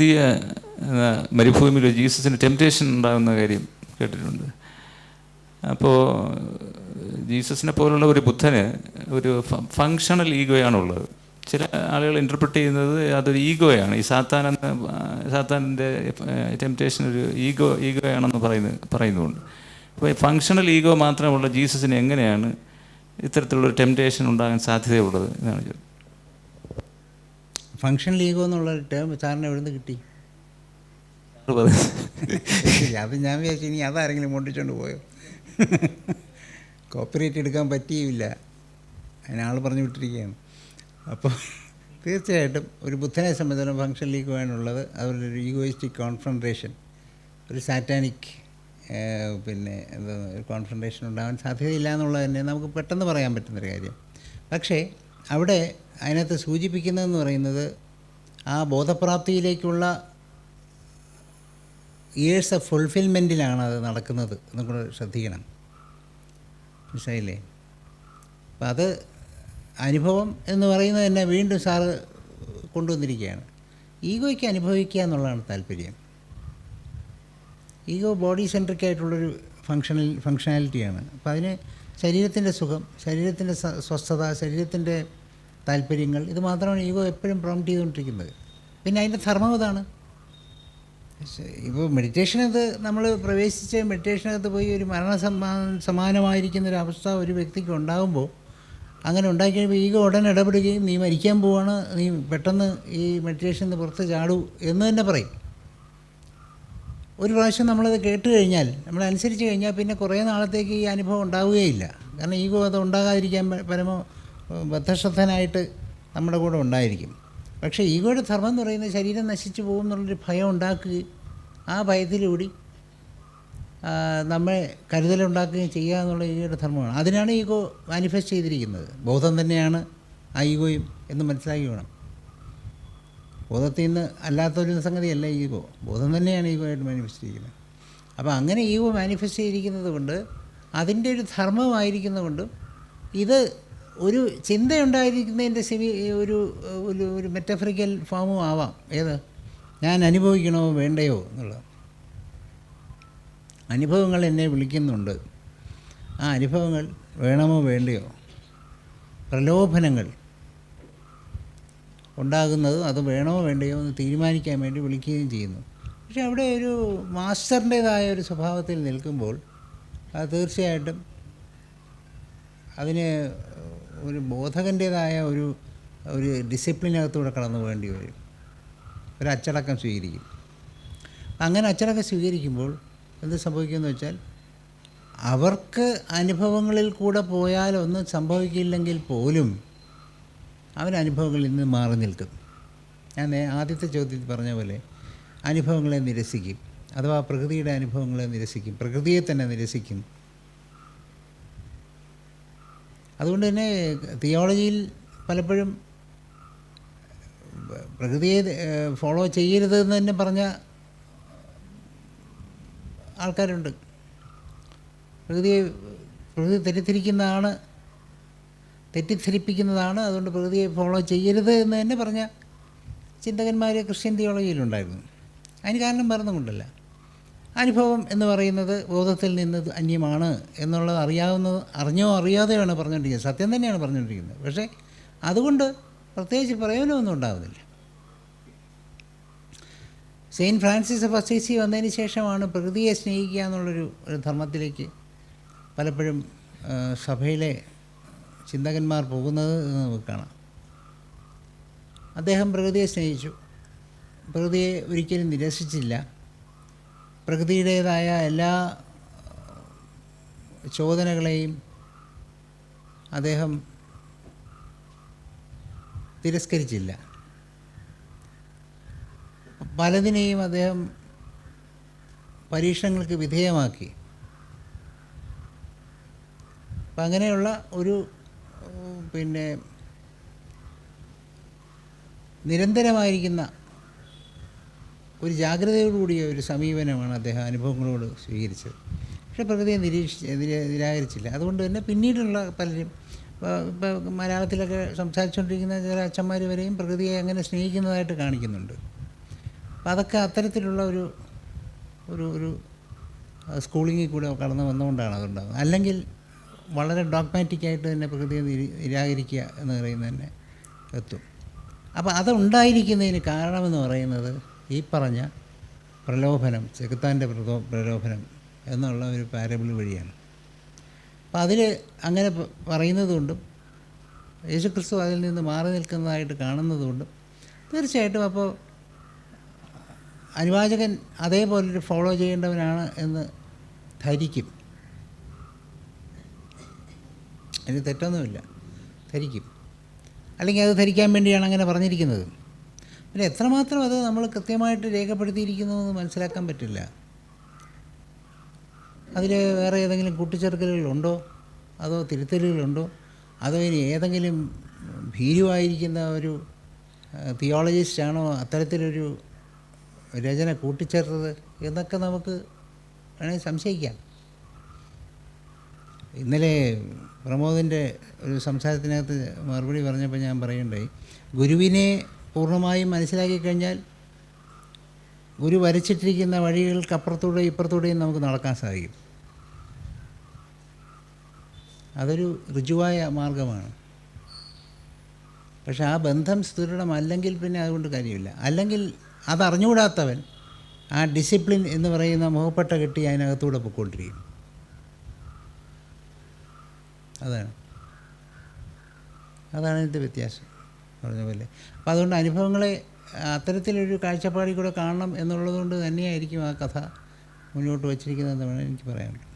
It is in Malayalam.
പുതിയ മരുഭൂമിയിൽ ജീസസിന് ടെംപ്റ്റേഷൻ ഉണ്ടാകുന്ന കാര്യം കേട്ടിട്ടുണ്ട്. അപ്പോൾ ജീസസിനെ പോലുള്ള ഒരു ബുദ്ധന് ഒരു ഫങ്ഷണൽ ഈഗോയാണുള്ളത് ചില ആളുകൾ ഇന്റർപ്രറ്റ് ചെയ്യുന്നത് അതൊരു ഈഗോയാണ് ഈ സാത്താൻ എന്ന സാത്താനിന്റെ ടെംപ്റ്റേഷൻ ഒരു ഈഗോ ഈഗോയാണെന്ന് പറയുന്ന പറയുന്നുണ്ട്. അപ്പോൾ ഫങ്ഷണൽ ഈഗോ മാത്രമുള്ള ജീസസിന് എങ്ങനെയാണ് ഇത്തരത്തിലുള്ളൊരു ടെംപ്റ്റേഷൻ ഉണ്ടാകാൻ സാധ്യതയുള്ളത് എന്നാണ് ചോദിച്ചത് ഫങ്ഷൻ ലീഗോ എന്നുള്ള ടേം സാറിന് എവിടെ നിന്ന് കിട്ടി അത് ഞാൻ വിചാരിച്ചു ഇനി അതാരെങ്കിലും കൊണ്ടിച്ചുകൊണ്ട് പോയോ? കോപ്പറേറ്റ് എടുക്കാൻ പറ്റിയില്ല. അതിനാൾ പറഞ്ഞു വിട്ടിരിക്കുകയാണ്. അപ്പോൾ തീർച്ചയായിട്ടും ഒരു ബുദ്ധനെ സംബന്ധിച്ചിടത്തോളം ഫങ്ഷൻ ലീഗ് വേണുള്ളത്. അതുപോലെ ഒരു ഈഗോയിസ്റ്റിക് കോൺഫ്രൺട്രേഷൻ ഒരു സാറ്റാനിക് പിന്നെ എന്താ ഒരു കോൺഫ്രൺട്രേഷൻ ഉണ്ടാകാൻ സാധ്യതയില്ല എന്നുള്ളത് തന്നെ നമുക്ക് പെട്ടെന്ന് പറയാൻ പറ്റുന്നൊരു കാര്യം. പക്ഷേ അവിടെ അതിനകത്ത് സൂചിപ്പിക്കുന്നതെന്ന് പറയുന്നത് ആ ബോധപ്രാപ്തിയിലേക്കുള്ള ഇയേഴ്സ് ഓഫ് ഫുൾഫിൽമെന്റിലാണ് അത് നടക്കുന്നത് എന്നും ശ്രദ്ധിക്കണം. മനസ്സിലായില്ലേ? അപ്പം അത് അനുഭവം എന്ന് പറയുന്നത് തന്നെ വീണ്ടും സാറ് കൊണ്ടുവന്നിരിക്കുകയാണ്. ഈഗോയ്ക്ക് അനുഭവിക്കുക എന്നുള്ളതാണ് താല്പര്യം. ഈഗോ ബോഡി സെൻട്രിക് ആയിട്ടുള്ളൊരു ഫങ്ഷണൽ ഫങ്ഷണാലിറ്റിയാണ് അപ്പോൾ അതിന് ശരീരത്തിന്റെ സുഖം ശരീരത്തിന്റെ സ്വസ്ഥത ശരീരത്തിന്റെ താല്പര്യങ്ങൾ ഇത് മാത്രമാണ് ഈഗോ എപ്പോഴും പ്രോംപ്റ്റ് ചെയ്തുകൊണ്ടിരിക്കുന്നത്. പിന്നെ അതിന്റെ ധർമ്മം അതാണ് ഇപ്പോൾ മെഡിറ്റേഷനകത്ത് നമ്മൾ പ്രവേശിച്ച് മെഡിറ്റേഷനകത്ത് പോയി ഒരു മരണ സമാ സമാനമായിരിക്കുന്ന ഒരു അവസ്ഥ ഒരു വ്യക്തിക്ക് ഉണ്ടാകുമ്പോൾ അങ്ങനെ ഉണ്ടാക്കി കഴിയുമ്പോൾ ഈഗോ ഉടനെ ഇടപെടുകയും നീ മരിക്കാൻ പോവാണ് നീ പെട്ടെന്ന് ഈ മെഡിറ്റേഷനിൽ നിന്ന് പുറത്ത് ചാടൂ എന്ന് തന്നെ പറയും. ഒരു പ്രാവശ്യം നമ്മളത് കേട്ട് കഴിഞ്ഞാൽ നമ്മൾ അനുസരിച്ച് കഴിഞ്ഞാൽ പിന്നെ കുറേ നാളത്തേക്ക് ഈ അനുഭവം ഉണ്ടാവുകയില്ല. കാരണം ഈഗോ അത് ഉണ്ടാകാതിരിക്കാൻ പരമ ബദ്ധശ്രദ്ധനായിട്ട് നമ്മുടെ കൂടെ ഉണ്ടായിരിക്കും. പക്ഷേ ഈഗോയുടെ ധർമ്മം എന്ന് പറയുന്നത് ശരീരം നശിച്ചു പോകും എന്നുള്ളൊരു ഭയം ഉണ്ടാക്കുകയും ആ ഭയത്തിലൂടി നമ്മെ കരുതലുണ്ടാക്കുകയും ചെയ്യുക എന്നുള്ള ഈഗോയുടെ ധർമ്മമാണ്. അതിനാണ് ഈഗോ മാനിഫെസ്റ്റ് ചെയ്തിരിക്കുന്നത്. ബോധം തന്നെയാണ് ആ ഈഗോയും എന്ന് മനസ്സിലാക്കി വേണം. ബോധത്തിൽ നിന്ന് അല്ലാത്തൊരു സംഗതിയല്ല ഈഗോ. ബോധം തന്നെയാണ് ഈഗോ ആയിട്ട് മാനിഫെസ്റ്റ് ചെയ്യുന്നത് അപ്പോൾ അങ്ങനെ ഈഗോ മാനിഫെസ്റ്റ് ചെയ്തിരിക്കുന്നത് കൊണ്ട് അതിന്റെ ഒരു ധർമ്മമായിരിക്കുന്നതുകൊണ്ട് ഇത് ഒരു ചിന്തയുണ്ടായിരിക്കുന്നതിന്റെ സെമി ഒരു ഒരു ഒരു മെറ്റഫറിക്കൽ ഫോമും ആവാം. ഏത്? ഞാൻ അനുഭവിക്കണോ വേണ്ടയോ എന്നുള്ളത്. അനുഭവങ്ങൾ എന്നെ വിളിക്കുന്നുണ്ട്. ആ അനുഭവങ്ങൾ വേണമോ വേണ്ടയോ? പ്രലോഭനങ്ങൾ. ഉണ്ടാകുന്നത് അത് വേണോ വേണ്ടയോ എന്ന് തീരുമാനിക്കാൻ വേണ്ടി വിളിക്കുകയും ചെയ്യുന്നു. പക്ഷേ അവിടെ ഒരു മാസ്റ്ററിന്റേതായ ഒരു സ്വഭാവത്തിൽ നിൽക്കുമ്പോൾ അത് തീർച്ചയായിട്ടും അതിന് ഒരു ബോധകന്റേതായ ഒരു ഒരു ഡിസിപ്ലിനകത്തൂടെ കടന്നു പോകേണ്ടി വരും. ഒരു അച്ചടക്കം സ്വീകരിക്കും. അങ്ങനെ അച്ചടക്കം സ്വീകരിക്കുമ്പോൾ എന്ത് സംഭവിക്കുമെന്ന് വെച്ചാൽ അവർക്ക് അനുഭവങ്ങളിൽ കൂടെ പോയാൽ ഒന്നും സംഭവിക്കില്ലെങ്കിൽ പോലും അവൻ അനുഭവങ്ങളിൽ നിന്ന് മാറി നിൽക്കും. ഞാൻ ആദ്യത്തെ ചോദ്യത്തിൽ പറഞ്ഞ പോലെ അനുഭവങ്ങളെ നിരസിക്കും. അഥവാ പ്രകൃതിയുടെ അനുഭവങ്ങളെ നിരസിക്കും. പ്രകൃതിയെ തന്നെ നിരസിക്കും. അതുകൊണ്ട് തന്നെ തിയോളജിയിൽ പലപ്പോഴും പ്രകൃതിയെ ഫോളോ ചെയ്യരുത് എന്ന് തന്നെ പറഞ്ഞ ആൾക്കാരുണ്ട്. പ്രകൃതിയെ പ്രകൃതി തെറ്റിദ്ധരിക്കുന്നതാണ് തെറ്റിദ്ധരിപ്പിക്കുന്നതാണ്. അതുകൊണ്ട് പ്രകൃതിയെ ഫോളോ ചെയ്യരുത് എന്ന് തന്നെ പറഞ്ഞ ചിന്തകന്മാർ ക്രിസ്ത്യൻ തിയോളജിയിലുണ്ടായിരുന്നു അതിന് കാരണം വേറൊന്നും കൊണ്ടല്ല അനുഭവം എന്ന് പറയുന്നത് ബോധത്തിൽ നിന്ന് അന്യമാണ് എന്നുള്ളത് അറിയാവുന്നത് അറിഞ്ഞോ അറിയാതെയാണ് പറഞ്ഞുകൊണ്ടിരിക്കുന്നത്. സത്യം തന്നെയാണ് പറഞ്ഞുകൊണ്ടിരിക്കുന്നത്. പക്ഷേ അതുകൊണ്ട് പ്രത്യേകിച്ച് പ്രയോജനമൊന്നും ഉണ്ടാകുന്നില്ല സെയിന്റ് ഫ്രാൻസിസ് ഓഫ് അസീസി വന്നതിന് ശേഷമാണ് പ്രകൃതിയെ സ്നേഹിക്കുക എന്നുള്ളൊരു ധർമ്മത്തിലേക്ക് പലപ്പോഴും സഭയിലെ ചിന്തകന്മാർ പോകുന്നത് നമുക്ക് കാണാം. അദ്ദേഹം പ്രകൃതിയെ സ്നേഹിച്ചു. പ്രകൃതിയെ ഒരിക്കലും നിരസിച്ചില്ല. പ്രകൃതിയുടേതായ എല്ലാ ചോദനകളെയും അദ്ദേഹം തിരസ്കരിച്ചില്ല. പലതിനെയും അദ്ദേഹം പരീക്ഷണങ്ങൾക്ക് വിധേയമാക്കി. അപ്പം അങ്ങനെയുള്ള ഒരു പിന്നെ നിരന്തരമായിരിക്കുന്ന ഒരു ജാഗ്രതയോടുകൂടിയ ഒരു സമീപനമാണ് അദ്ദേഹം അനുഭവങ്ങളോട് സ്വീകരിച്ചത്. പക്ഷേ പ്രകൃതിയെ നിരീക്ഷിച്ച് നിര- നിരാകരിച്ചില്ല. അതുകൊണ്ട് തന്നെ പിന്നീടുള്ള പലരും ഇപ്പോൾ മലയാളത്തിലൊക്കെ സംസാരിച്ചുകൊണ്ടിരിക്കുന്ന ചില അച്ഛന്മാർ വരെയും പ്രകൃതിയെ അങ്ങനെ സ്നേഹിക്കുന്നതായിട്ട് കാണിക്കുന്നുണ്ട്. അപ്പോൾ അതൊക്കെ അത്തരത്തിലുള്ള ഒരു ഒരു ഒരു സ്കൂളിങ്ങിൽ കൂടെ കടന്നു വന്നുകൊണ്ടാണ് അതുണ്ടാകുന്നത് അല്ലെങ്കിൽ വളരെ ഡോഗ്മാറ്റിക് ആയിട്ട് തന്നെ പ്രകൃതിയെ നിരാകരിക്കുക എന്ന് പറയുന്നത് തന്നെ എത്തും അപ്പോൾ അതുണ്ടായിരിക്കുന്നതിന് കാരണമെന്ന് പറയുന്നത് ഈ പറഞ്ഞ പ്രലോഭനം ചെകുത്താന്റെ പ്രതോ പ്രലോഭനം എന്നുള്ള ഒരു പാരബിൾ വഴിയാണ്. അപ്പോൾ അതിൽ അങ്ങനെ പറയുന്നത് പറയുന്നതുകൊണ്ടും യേശുക്രിസ്തു അതിൽ നിന്ന് മാറി നിൽക്കുന്നതായിട്ട് കാണുന്നതുകൊണ്ടും തീർച്ചയായിട്ടും അപ്പോൾ അനുവാചകൻ അതേപോലൊരു ഫോളോ ചെയ്യേണ്ടവനാണ് എന്ന് ധരിക്കും. അതിന് തെറ്റൊന്നുമില്ല. ധരിക്കും. അല്ലെങ്കിൽ അത് ധരിക്കാൻ വേണ്ടിയാണ് അങ്ങനെ പറഞ്ഞിരിക്കുന്നത്. പിന്നെ എത്രമാത്രം അത് നമ്മൾ കൃത്യമായിട്ട് രേഖപ്പെടുത്തിയിരിക്കുന്നു എന്ന് മനസ്സിലാക്കാൻ പറ്റില്ല. അതിൽ വേറെ ഏതെങ്കിലും കൂട്ടിച്ചേർക്കലുകളുണ്ടോ? അതോ തിരുത്തലുകളുണ്ടോ? അതോ ഇനി ഏതെങ്കിലും ഭീരുവായിരിക്കുന്ന ഒരു തിയോളജിസ്റ്റാണോ അത്തരത്തിലൊരു രചന കൂട്ടിച്ചേർത്തത് എന്നൊക്കെ നമുക്ക് വേണമെങ്കിൽ സംശയിക്കാം. ഇന്നലെ പ്രമോദിന്റെ ഒരു സംസാരത്തിനകത്ത് മറുപടി പറഞ്ഞപ്പോൾ ഞാൻ പറയുണ്ടായി ഗുരുവിനെ പൂർണമായും മനസ്സിലാക്കി കഴിഞ്ഞാൽ ഗുരു വരച്ചിട്ടിരിക്കുന്ന വഴികൾക്ക് അപ്പുറത്തൂടെ ഇപ്പുറത്തൂടെയും നമുക്ക് നടക്കാൻ സാധിക്കും. അതൊരു ഋജുവായ മാർഗമാണ്. പക്ഷെ ആ ബന്ധം സുദൃഢമല്ലെങ്കിൽ പിന്നെ അതുകൊണ്ട് കാര്യമില്ല. അല്ലെങ്കിൽ അതറിഞ്ഞുകൂടാത്തവൻ ആ ഡിസിപ്ലിൻ എന്ന് പറയുന്ന മുഖപ്പെട്ട കെട്ടി അതിനകത്തൂടെ പൊയ്ക്കൊണ്ടിരിക്കും. അതാണ്. അതാണ് ഇതിന്റെ വ്യത്യാസം പറഞ്ഞ പോലെ. അപ്പോൾ അതുകൊണ്ട് അനുഭവങ്ങളെ അത്തരത്തിലൊരു കാഴ്ചപ്പാടിൽ കൂടെ കാണണം എന്നുള്ളതുകൊണ്ട് തന്നെയായിരിക്കും ആ കഥ മുന്നോട്ട് വച്ചിരിക്കുന്നതെന്ന് വേണം എനിക്ക് പറയാനുള്ളത്